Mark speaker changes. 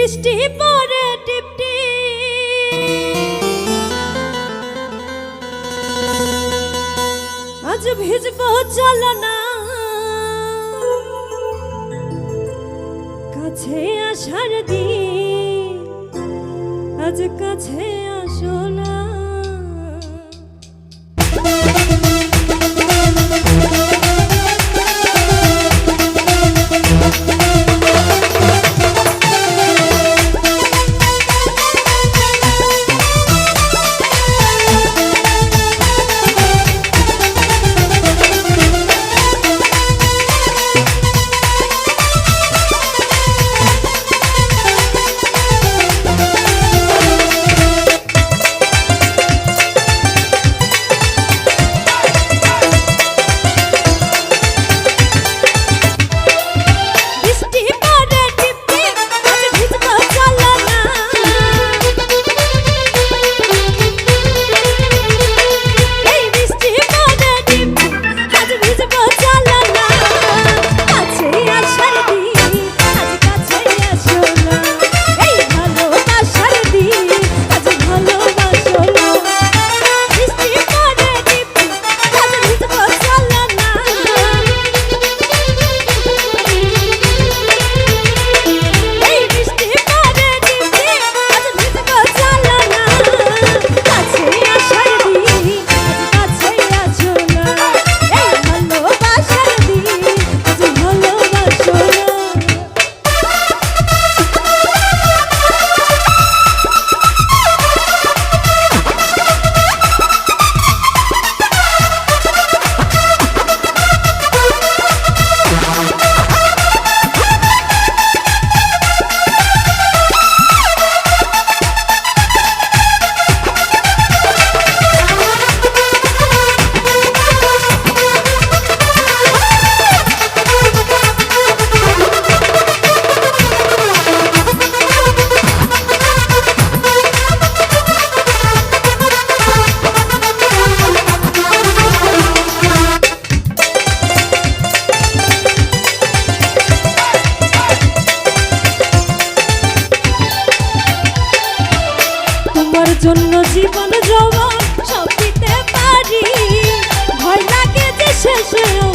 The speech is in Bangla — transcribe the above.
Speaker 1: বৃষ্টি পরে টিপটি। আজ ভিজব চল না কাছে আসার দিন আজ কাছে আসো না। জন্য জীবন জমা সব দিতে পারি। ভয় লাগে যে শেষেও